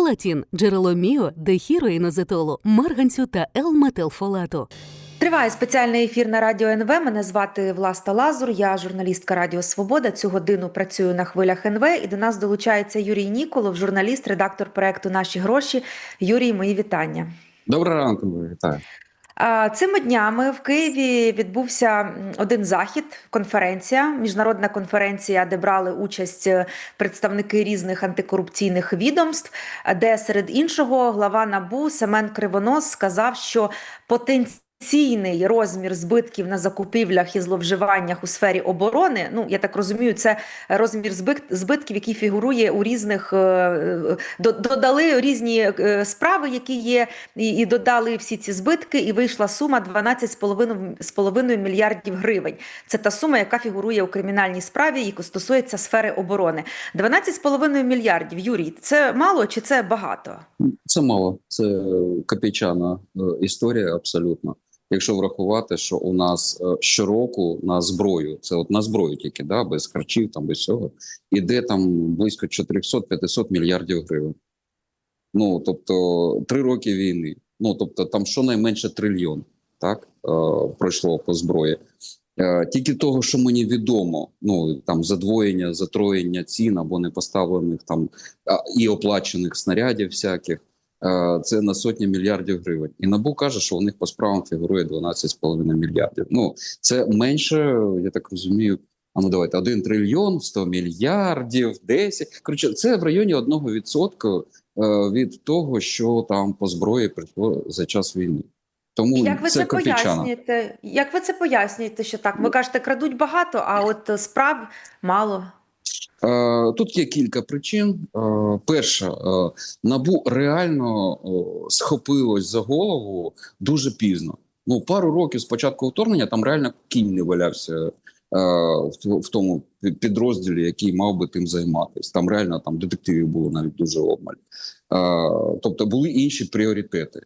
Фолатін – джерело міо, дехіроїнозетолу, марганцю та Л-метилфолату. Триває спеціальний ефір на радіо НВ. Мене звати Власта Лазур. Я журналістка Радіо Свобода. Цю годину працюю на хвилях НВ. І до нас долучається Юрій Ніколов, журналіст, редактор проекту Наші гроші. Юрій, мої вітання. Доброго ранку, вітаю. Цими днями в Києві відбувся один захід, конференція, міжнародна конференція, де брали участь е, представники різних антикорупційних відомств, де серед іншого глава НАБУ Семен Кривонос сказав, що потенційний розмір збитків на закупівлях і зловживаннях у сфері оборони. Ну я так розумію, це розмір збит- збитків, який фігурує у різних е, е, до- додали різні е, справи, які є, і, і додали всі ці збитки, і вийшла сума 12,5 з половиною мільярдів гривень. Це та сума, яка фігурує у кримінальній справі, яка стосується сфери оборони. 12,5 мільярдів. Юрій, це мало чи це багато? Це мало, це копійчана історія абсолютно. Якщо врахувати, що у нас е, щороку на зброю, це от на зброю тільки, да, без харчів, там без всього, іде там близько 400-500 мільярдів гривень. Ну тобто три роки війни. Ну тобто, там щонайменше трильйон, так е, пройшло по зброї. Е, Тільки того, що мені відомо, ну там задвоєння, затроєння цін або непоставлених там і оплачених снарядів всяких, це на сотні мільярдів гривень. І НАБУ каже, що у них по справам фігурує 12,5 мільярдів. Ну це менше, я так розумію. А ну давайте 1 трильйон, 100 мільярдів, 10. Коротше, це в районі 1% е, від того, що там по зброї прийшло за час війни. Тому Як ви це, копійчана. пояснюєте? Як ви це пояснюєте, що так? Ви кажете, крадуть багато, а от е, справ мало. Е, Тут є кілька причин. Е, Перша, е, набу реально схопилось за голову дуже пізно. Ну, пару років з початку вторгнення там реально кінь не валявся в тому підрозділі, який мав би тим займатися. Там реально там детективів було навіть дуже обмаль. Тобто були інші пріоритети.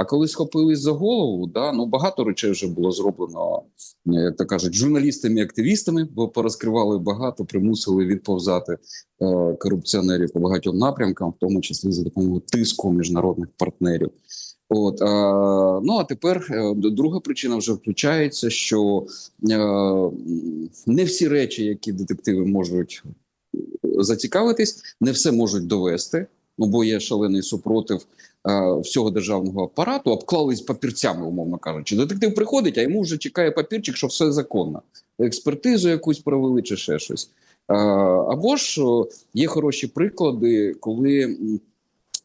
А коли схопились за голову, да, ну багато речей вже було зроблено, е, як то кажуть, журналістами і активістами, бо порозкривали багато, примусили відповзати е, корупціонерів по багатьом напрямкам, в тому числі за допомогою тиску міжнародних партнерів. От е, ну а тепер е, друга причина вже включається, що е, не всі речі, які детективи можуть е, зацікавитись, не все можуть довести. Ну бо є шалений супротив е, всього державного апарату, обклались папірцями, умовно кажучи. Детектив приходить, а йому вже чекає папірчик, що все законно. Експертизу якусь провели чи ще щось. Е, або ж є хороші приклади, коли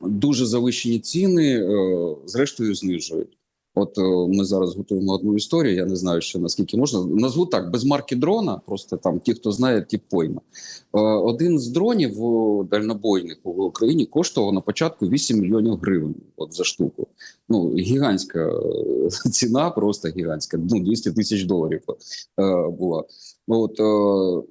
дуже завищені ціни, е, зрештою, знижують. От е, ми зараз готуємо одну історію. Я не знаю, ще наскільки можна. Назву так без марки дрона. Просто там ті, хто знає, ті пойме. Е, Один з дронів дальнобойних в Україні коштував на початку 8 мільйонів гривень. От за штуку. Ну гігантська е, ціна, просто гігантська. Ну 200 тисяч доларів е, була. От е,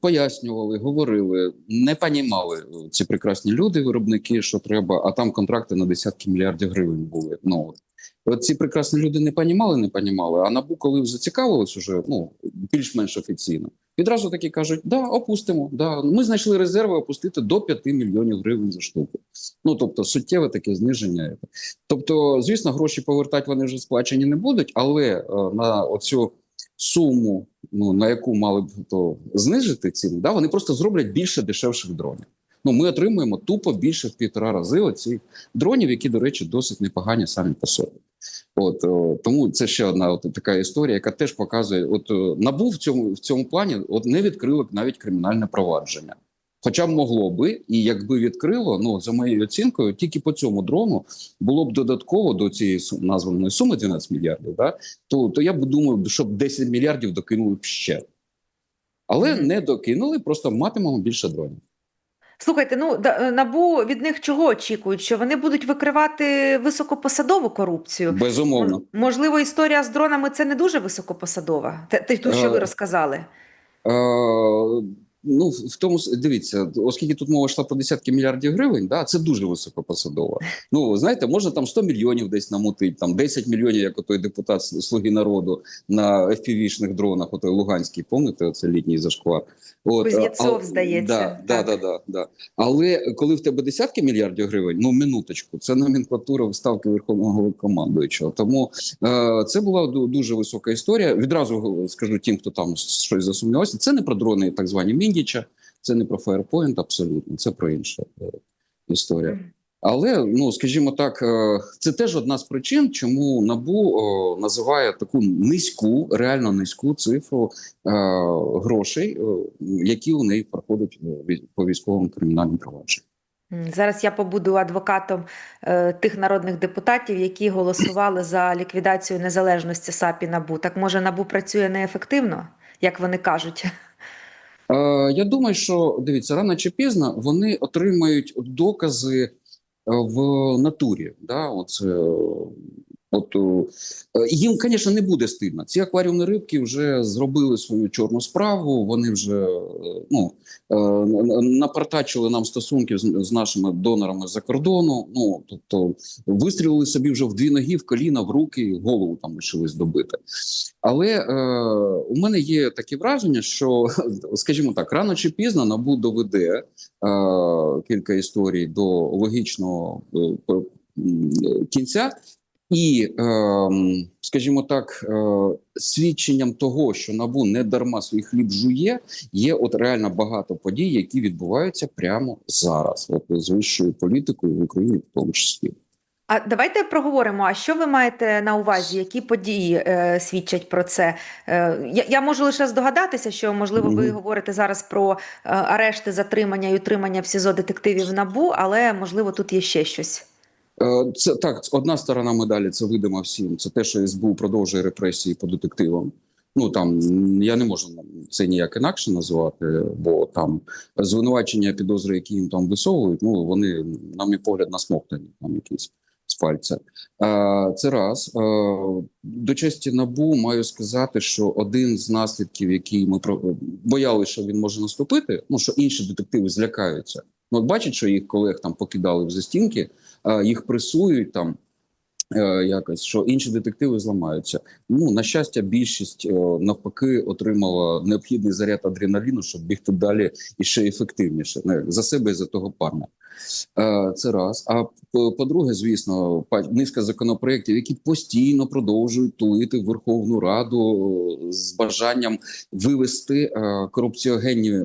пояснювали, говорили, не понімали ці прекрасні люди, виробники, що треба. А там контракти на десятки мільярдів гривень були. Ну от. Ці прекрасні люди не понімали, не понімали. А набу, коли зацікавились уже ну більш-менш офіційно, відразу таки кажуть: да, опустимо. Да, ми знайшли резерви опустити до 5 мільйонів гривень за штуку. Ну тобто суттєве таке зниження. Тобто, звісно, гроші повертати вони вже сплачені не будуть, але е, на оцю суму, ну на яку мали б то знижити ціну, да, вони просто зроблять більше дешевших дронів. Ну, ми отримуємо тупо більше в півтора рази оцих дронів, які, до речі, досить непогані самі по собі. От о, тому це ще одна от така історія, яка теж показує, от о, набув в цьому в цьому плані, от не відкрило навіть кримінальне провадження. Хоча б могло би, і якби відкрило, ну за моєю оцінкою, тільки по цьому дрону було б додатково до цієї названої суми 12 мільярдів. Да, то, то я б думав, щоб 10 мільярдів докинули б ще. Але не докинули, просто матимемо більше дронів. Слухайте, ну е, набу від них чого очікують? Що вони будуть викривати високопосадову корупцію? Безумовно. Можливо, історія з дронами це не дуже високопосадова. Те, те, ту, що ви Е, розказали. Ну, в тому дивіться, оскільки тут мова йшла про десятки мільярдів гривень, да, це дуже високопосадова. Ну, знаєте, можна там 100 мільйонів десь намутити, там 10 мільйонів, як отой депутат Слуги народу на FPV-шних дронах, отой Луганський, помните, це літній зашквар. От, Кузнєцов, а- здається, Да, так. да, да, да. Але коли в тебе десятки мільярдів гривень, ну минуточку, це номенклатура вставки верховного командуючого. Тому е, це була дуже висока історія. Відразу скажу тим, хто там щось засумнівався. Це не про дрони, так звані Міндіча, це не про Firepoint, абсолютно. Це про інше е, історія. Але ну скажімо так, е, це теж одна з причин, чому набу о, називає таку низьку, реально низьку цифру е, грошей, е, які у неї проходять е, по військовому кримінальному провадженню. Зараз я побуду адвокатом е, тих народних депутатів, які голосували за ліквідацію незалежності САП і НАБУ. Так може НАБУ працює неефективно, як вони кажуть? Е, я думаю, що дивіться, рано чи пізно вони отримають докази е, в натурі. Да? Оце, е, от, е, їм, звісно, не буде стидно. Ці акваріумні рибки вже зробили свою чорну справу. Вони вже е, ну, е, напартачили нам стосунків з, нашими донорами за кордону. Ну тобто вистрілили собі вже в дві ноги, в коліна, в руки, голову там лишились добити. Але е, у мене є таке враження, що, скажімо так, рано чи пізно НАБУ доведе е, кілька історій до логічного кінця. І, е, скажімо так, е, свідченням того, що набу не дарма свій хліб жує, є от реально багато подій, які відбуваються прямо зараз, от з вищою політикою в Україні, в тому числі. А давайте проговоримо. А що ви маєте на увазі? Які події е, свідчать про це? Е, я, я можу лише здогадатися, що можливо ви говорите зараз про е, арешти, затримання і утримання в СІЗО детективів НАБУ, але можливо тут є ще щось. Е, Це так, одна сторона медалі це видимо всім. Це те, що СБУ продовжує репресії по детективам. Ну там я не можу це ніяк інакше назвати, бо там звинувачення, підозри, які їм там висовують, ну вони, на мій погляд, насмоктані там якісь з пальця. Е, Це раз Е, до честі набу маю сказати, що один з наслідків, який ми боялися, що він може наступити, ну що інші детективи злякаються. Ну, от бачать, що їх колег там покидали в застінки, їх пресують там. Е, Якось що інші детективи зламаються. Ну на щастя, більшість е, навпаки отримала необхідний заряд адреналіну, щоб бігти далі і ще ефективніше Ну, за себе і за того парня. Е, Це раз. А по- по-друге, звісно, низка законопроєктів, які постійно продовжують тулити Верховну Раду з бажанням вивести корупціогенні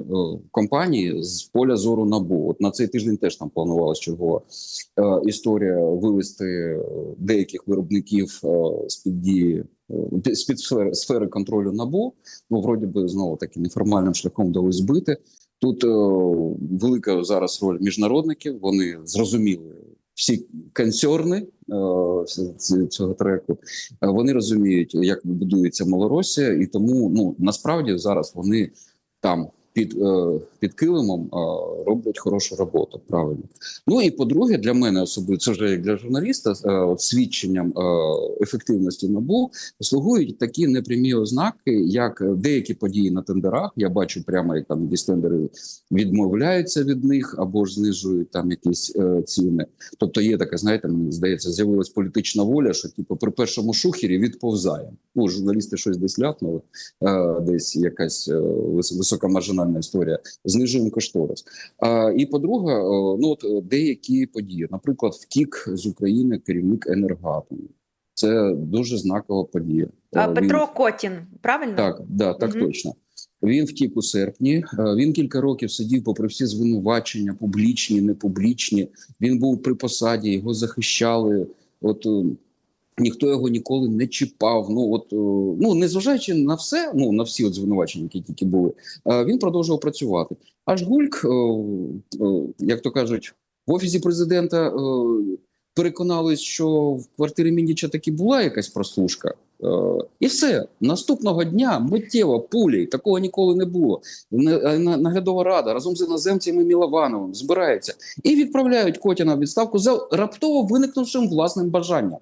компанії з поля зору набу. От на цей тиждень теж там планувалася чергова історія вивести е, деяких виробників е, з під дії. е, З під сфери, сфери контролю набу, ну вроді би знову таки неформальним шляхом вдалося збити. Тут е, велика зараз роль міжнародників. Вони зрозуміли всі консерни ц- цього треку. Вони розуміють, як будується Малоросія, і тому ну насправді зараз вони там під, е, під килимом роблять хорошу роботу. Правильно. Ну і по-друге, для мене особливо це вже як для журналіста, е, от свідченням е, ефективності набу слугують такі непрямі ознаки, як деякі події на тендерах. Я бачу прямо, як там якісь тендери відмовляються від них або ж знижують там якісь ціни. Тобто є така, знаєте, мені здається, з'явилась політична воля, що типу при першому шухері відповзає. Ну, журналісти щось десь ляпнули, десь якась е, маржинальна історія. Знижуємо кошторис. А, і по-друге, е, ну от е, деякі події, наприклад, втік з України керівник енергоатому. Це дуже знакова подія. А, Е, він- Петро Котін, правильно? так, да, так Мгм. точно. Він втік у серпні. Він кілька років сидів, попри всі звинувачення, публічні, непублічні. Він був при посаді, його захищали. От ніхто його ніколи не чіпав. Ну от е, ну незважаючи на все, ну на всі от звинувачення, які тільки були, е, він продовжував працювати. Аж гульк, е, як то кажуть, в офісі президента переконались, що в квартирі Міндіча таки була якась прослушка. І все наступного дня миттєво пулі такого ніколи не було. Наглядова рада разом з іноземцями Міловановим збирається і відправляють Котіна в відставку за раптово виникнувшим власним бажанням.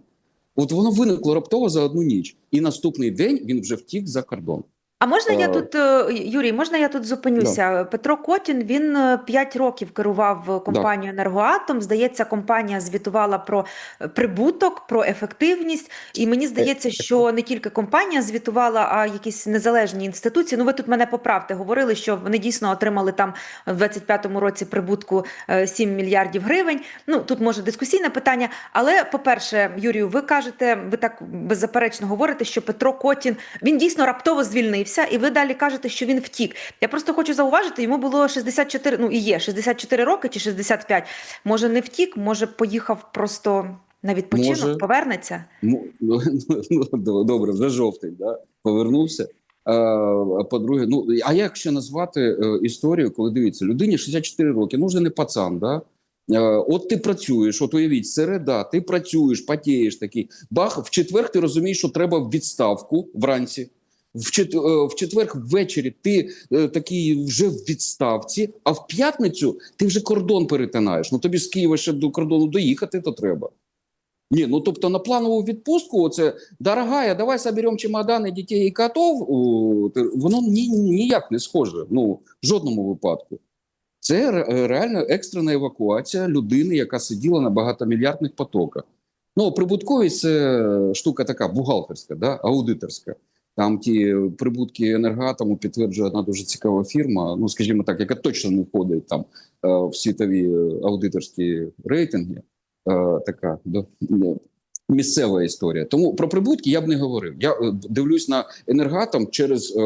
От воно виникло раптово за одну ніч, і наступний день він вже втік за кордон. А можна я Е, тут, е, Юрій, можна я тут зупинюся? Петро Котін, він 5 років керував компанією «Енергоатом». Здається, компанія звітувала про е, прибуток, про ефективність. І мені здається, що не тільки компанія звітувала, а якісь незалежні інституції. Ну, ви тут мене поправте, говорили, що вони дійсно отримали там в 25-му році прибутку е, 7 мільярдів гривень. Ну, тут може дискусійне питання. Але, по-перше, Юрію, ви кажете, ви так беззаперечно говорите, що Петро Котін, він дійсно раптово звільнився, і ви далі кажете, що він втік. Я просто хочу зауважити, йому було 64, ну і є 64 роки чи 65. Може, не втік, може, поїхав просто на відпочинок, Може. повернеться? Ну, ну, ну, добре, вже жовтий, да? повернувся. А, по-друге, ну а як ще назвати е, історію, коли дивіться, людині 64 роки, ну вже не пацан, да? Е, от ти працюєш, от уявіть, середа, ти працюєш, потієш такий. Бах, в четвер ти розумієш, що треба в відставку вранці. В, чет, е, четвер ввечері ти е, такий вже в відставці, а в п'ятницю ти вже кордон перетинаєш. Ну тобі з Києва ще до кордону доїхати то треба. Ні, ну тобто на планову відпустку, оце дорогая, давай соберемо чемодани дітей і котов. Воно ні, ніяк не схоже. Ну в жодному випадку. Це реально екстрена евакуація людини, яка сиділа на багатомільярдних потоках. Ну, прибутковість це штука така бухгалтерська, да? аудиторська. Там ті прибутки енергоатому підтверджує одна дуже цікава фірма. Ну, скажімо так, яка точно не входить там е, в світові е, аудиторські рейтинги. Е, така до, ну, місцева історія. Тому про прибутки я б не говорив. Я дивлюсь на енергатом через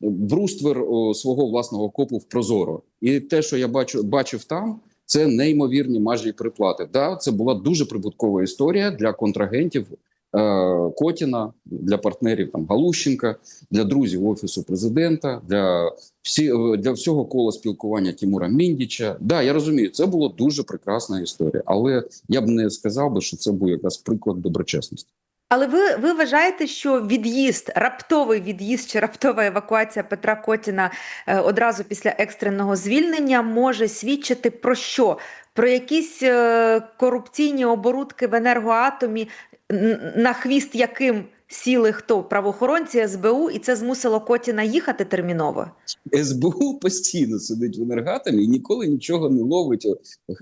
бруствер свого власного копу в Прозоро. І те, що я бачу, бачив там, це неймовірні маржі приплати. Да, це була дуже прибуткова історія для контрагентів Котіна, для партнерів там Галущенка, для друзів офісу президента, для всі е, для всього кола спілкування Тимура Міндіча. Да, я розумію, це була дуже прекрасна історія, але я б не сказав би, що це був якраз приклад доброчесності. Але ви, ви вважаєте, що від'їзд, раптовий від'їзд чи раптова евакуація Петра Котіна е, одразу після екстреного звільнення може свідчити про що? Про якісь е, корупційні оборудки в енергоатомі, на хвіст яким сіли хто? Правоохоронці, СБУ, і це змусило Котіна їхати терміново? СБУ постійно сидить в енергатомі і ніколи нічого не ловить,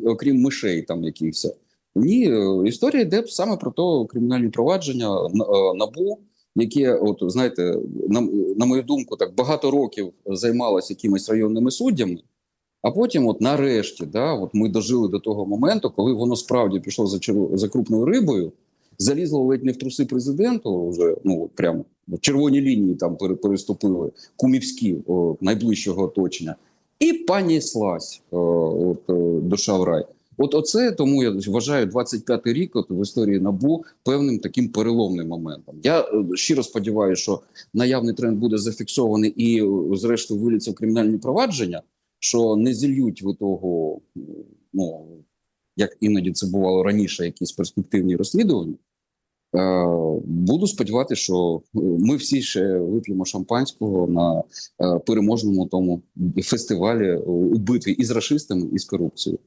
окрім мишей там якихось. Ні, історія йде саме про то кримінальні провадження е, НАБУ, яке, от знаєте, на, на мою думку, так багато років займалося якимись районними суддями. А потім, от нарешті, да, от ми дожили до того моменту, коли воно справді пішло за, за крупною рибою, залізло ледь не в труси президенту, вже ну прямо червоні лінії там пере- переступили кумівські о, найближчого оточення, і паніслась о, от, о, душа в рай. От оце тому я вважаю 25-й рік от в історії набу певним таким переломним моментом. Я е, щиро сподіваюся, що наявний тренд буде зафіксований і, е, зрештою, виліться в кримінальні провадження, що не зільють ви того, е, ну як іноді це бувало раніше, якісь перспективні розслідування. Е, Буду сподіватися, що е, ми всі ще вип'ємо шампанського на е, переможному тому фестивалі у битві із расистами, і з корупцією.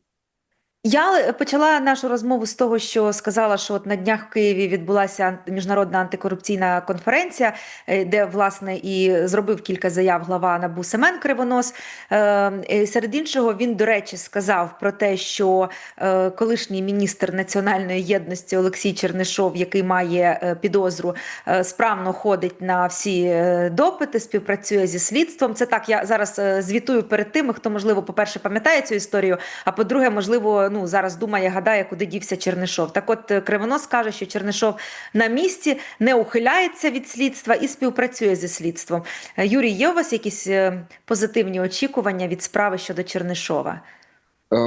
Я почала нашу розмову з того, що сказала, що от на днях в Києві відбулася міжнародна антикорупційна конференція, е, де власне і зробив кілька заяв глава НАБУ Семен Кривонос. Е, е, Серед іншого, він, до речі, сказав про те, що е, колишній міністр національної єдності Олексій Чернишов, який має е, підозру, е, справно ходить на всі е, допити, співпрацює зі слідством. Це так, я зараз е, звітую перед тими, хто можливо, по-перше, пам'ятає цю історію, а по-друге, можливо, ну зараз думає, гадає, куди дівся Чернишов. Так, от е, Кривонос каже, що Чернишов на місці не ухиляється від слідства і співпрацює зі слідством. Е, Юрій, є у вас якісь е, позитивні очікування від справи щодо Чернишова? Е,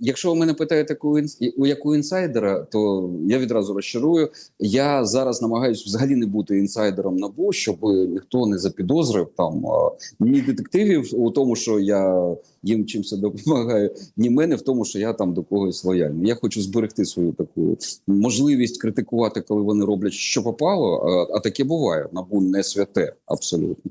якщо ви мене питаєте, у яку інсайдера, то я відразу розчарую. Я зараз намагаюся взагалі не бути інсайдером набу, щоб ніхто не запідозрив там ні детективів у тому, що я їм чимось допомагаю, ні мене в тому, що я там до когось лояльний. Я хочу зберегти свою таку можливість критикувати, коли вони роблять що попало. А таке буває. Набу не святе абсолютно.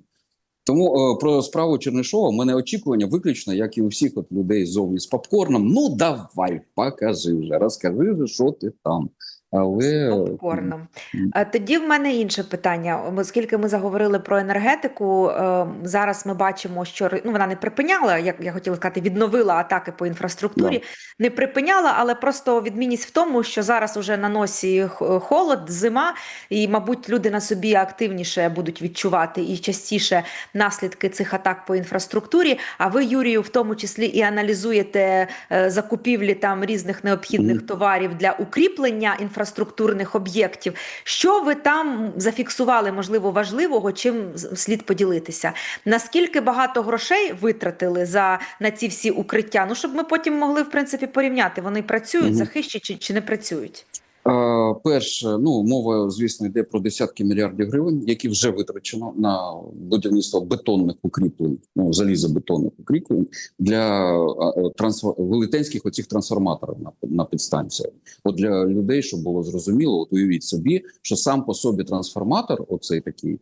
Тому е, про справу Чернишова в мене очікування виключно, як і у всіх от людей ззовні з попкорном. Ну давай, покажи вже, розкажи вже, що ти там Але З попкорном. А Тоді в мене інше питання. Оскільки ми заговорили про енергетику, е, зараз ми бачимо, що ну, вона не припиняла, як я хотіла сказати, відновила атаки по інфраструктурі. Не припиняла, але просто відмінність в тому, що зараз уже на носі холод, зима, і, мабуть, люди на собі активніше будуть відчувати і частіше наслідки цих атак по інфраструктурі. А ви, Юрію, в тому числі і аналізуєте е, закупівлі там різних необхідних Мгм. товарів для укріплення інфраструктурних об'єктів. Що ви там зафіксували, можливо, важливого, чим слід поділитися? Наскільки багато грошей витратили за на ці всі укриття? Ну щоб ми потім могли в принципі порівняти, вони працюють, Мгм. захищені чи, чи не працюють? А, перше, ну мова, звісно, йде про десятки мільярдів гривень, які вже витрачено на будівництво бетонних укріплень, ну залізобетонних укріплень для а, трансфо- велетенських оцих трансформаторів на, на підстанціях. От для людей, щоб було зрозуміло, от уявіть собі, що сам по собі трансформатор, оцей такий,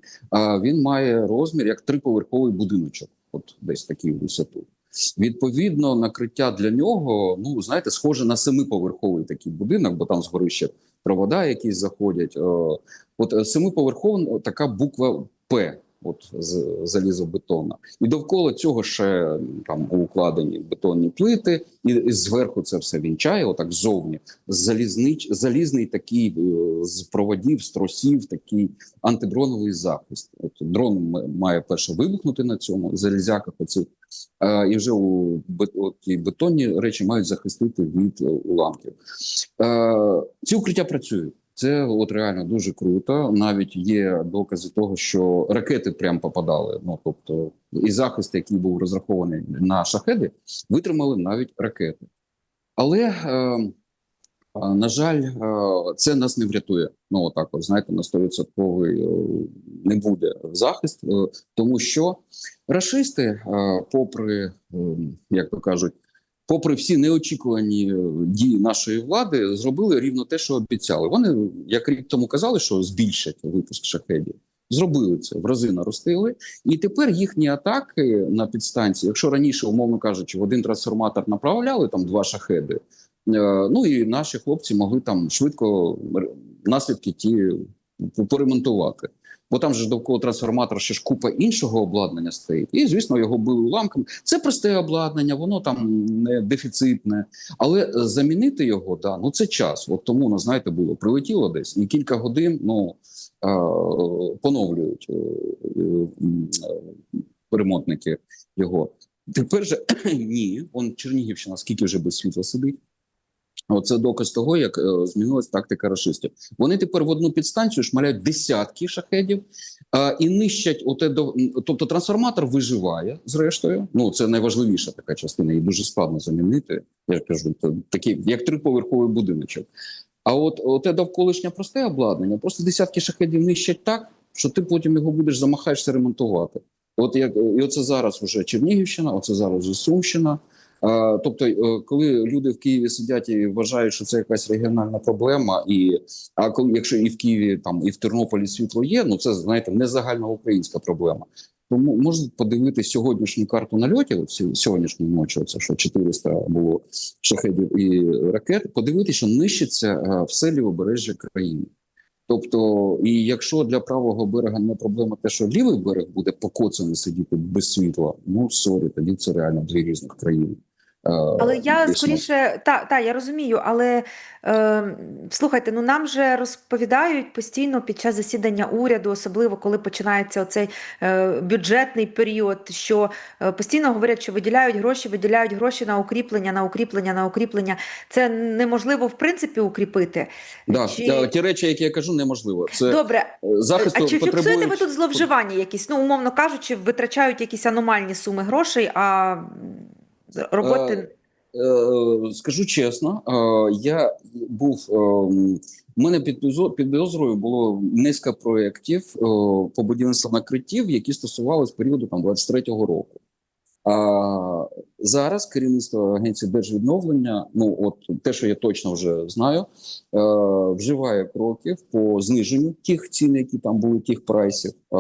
він має розмір як триповерховий будиночок, от десь такий висоту. Відповідно, накриття для нього, ну знаєте, схоже на семиповерховий такий будинок, бо там згори ще провода якісь заходять. Е, От е, семиповерхова така буква П, от з залізобетона, і довкола цього ще там укладені бетонні плити, і, зверху це все вінчає, отак ззовні. Залізнич, залізний такий е, з проводів, з тросів, такий антидроновий захист. От дрон має перше вибухнути на цьому залізяках. Оцих Е, і вже у ті бетонні речі мають захистити від е, уламків. Ці укриття працюють. Це от реально дуже круто. Навіть є докази того, що ракети прям попадали. Ну тобто, і захист, який був розрахований на шахеди, витримали навіть ракети. Але е, на жаль, е, це нас не врятує. Ну отак, от знаєте, на 100% е, не буде захист, е, тому що рашисти, е, попри е, як то кажуть, попри всі неочікувані е, дії нашої влади, зробили рівно те, що обіцяли. Вони як рік тому казали, що збільшать випуск шахедів. Зробили це в рази наростили, і тепер їхні атаки на підстанції, якщо раніше, умовно кажучи, в один трансформатор направляли там два шахеди. Е, Ну і наші хлопці могли там швидко наслідки ті поремонтувати. Бо там же довкола трансформатора ще ж купа іншого обладнання стоїть. І, звісно, його били уламками. Це просте обладнання, воно там не дефіцитне. Але замінити його, да, ну це час. От тому, ну, знаєте, було прилетіло десь і кілька годин ну, поновлюють е, е, е, ремонтники його. Тепер же ні, он Чернігівщина, скільки вже без світла сидить. Оце доказ того, як е, змінилась тактика рашистів. Вони тепер в одну підстанцію шмаляють десятки шахедів а, і нищать оте до тобто трансформатор виживає зрештою. Ну це найважливіша така частина, її дуже складно замінити. Я кажу, такий як триповерховий будиночок. А от оте довколишнє просте обладнання, просто десятки шахедів нищать так, що ти потім його будеш замахаєшся ремонтувати. От як і оце зараз вже Чернігівщина, оце зараз вже Сумщина. Тобто, е, коли люди в Києві сидять і вважають, що це якась регіональна проблема, і а коли якщо і в Києві там і в Тернополі світло є, ну це знаєте не загальноукраїнська проблема. Тому можна подивитися сьогоднішню карту нальотів, от сьогоднішньої ночі, це що 400 було шахедів і ракет. Подивитися, що нищиться е, все лівобережжя країни. Тобто, і якщо для правого берега не проблема те, що лівий берег буде покоцаний сидіти без світла, ну сорі, тоді це реально дві різних країни. Е, Але я дійсно. скоріше, та, та, я розумію, але е, слухайте, ну нам же розповідають постійно під час засідання уряду, особливо коли починається оцей е, бюджетний період, що е, постійно говорять, що виділяють гроші, виділяють гроші на укріплення, на укріплення, на укріплення. Це неможливо в принципі укріпити. Да, Чи- ті речі, які я кажу, неможливо. Це Добре, е, захисту а чи фіксуєте ви тут зловживання якісь? Ну, умовно кажучи, витрачають якісь аномальні суми грошей, а роботи. Е, Скажу чесно, е, я був е, у мене під підозрою було низка проєктів е, по будівництву накриттів, які стосувалися періоду там 23-го року. А зараз керівництво агенції держвідновлення, ну от те, що я точно вже знаю, е, вживає кроків по зниженню тих цін, які там були, тих прайсів. Е,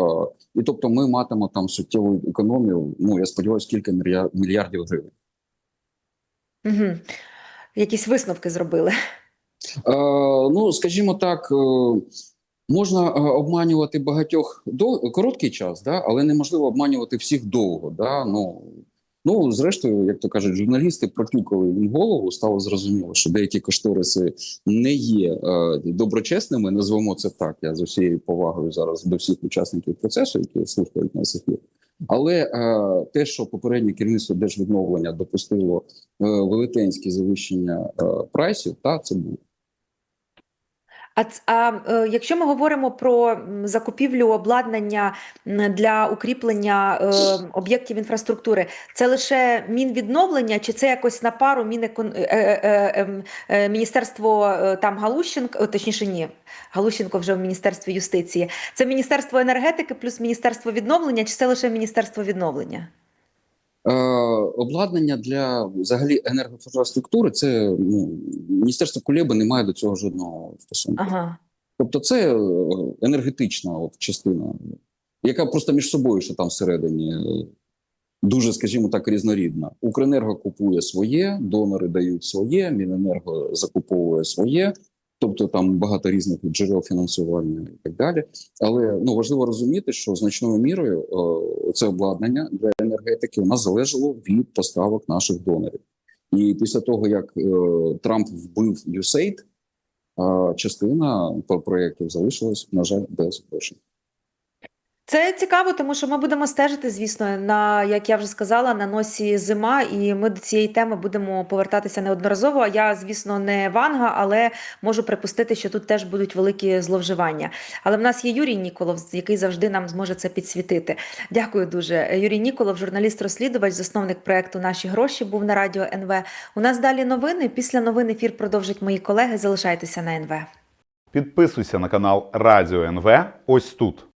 і тобто, ми матимемо там суттєву економію. Ну я сподіваюся, кілька мілья- мільярдів гривень. Угу. Якісь висновки зробили. Е, ну, скажімо так, е, можна е, обманювати багатьох до короткий час, да, але неможливо обманювати всіх довго. Да? Ну, ну, зрештою, як то кажуть, журналісти протюкали їм голову, стало зрозуміло, що деякі кошториси не є е, доброчесними. Назвемо це так. Я з усією повагою зараз до всіх учасників процесу, які слухають нас ефір. Але е, те, що попереднє керівництво держвідновлення допустило е, велетенське завищення е, прайсів, та це було. А, а е, якщо ми говоримо про закупівлю обладнання для укріплення е, об'єктів інфраструктури, це лише Мінвідновлення, чи це якось на пару Мінекон... е, е, е, ем, е, Міністерство е, там Галущенко, точніше, ні, Галущенко вже в Міністерстві юстиції. Це Міністерство енергетики плюс Міністерство відновлення, чи це лише Міністерство відновлення? Е, обладнання для взагалі енергоінфраструктури це ну, міністерство Кулеби не має до цього жодного стосунку. Ага. Тобто, це е, енергетична от частина, яка просто між собою ще там всередині е, дуже, скажімо так, різнорідна. Укренерго купує своє, донори дають своє, Міненерго закуповує своє. Тобто там багато різних джерел фінансування і так далі. Але ну важливо розуміти, що значною мірою е, це обладнання для енергетики у нас залежало від поставок наших донорів. І після того, як е, Трамп вбив USAID, частина проєктів залишилась, на жаль, без грошей. Це цікаво, тому що ми будемо стежити, звісно, на як я вже сказала, на носі зима, і ми до цієї теми будемо повертатися неодноразово. Я, звісно, не Ванга, але можу припустити, що тут теж будуть великі зловживання. Але в нас є Юрій Ніколов, який завжди нам зможе це підсвітити. Дякую дуже. Юрій Ніколов, журналіст-розслідувач, засновник проекту Наші гроші був на радіо НВ. У нас далі новини. Після новин ефір продовжать мої колеги. Залишайтеся на НВ. Підписуйся на канал Радіо НВ ось тут.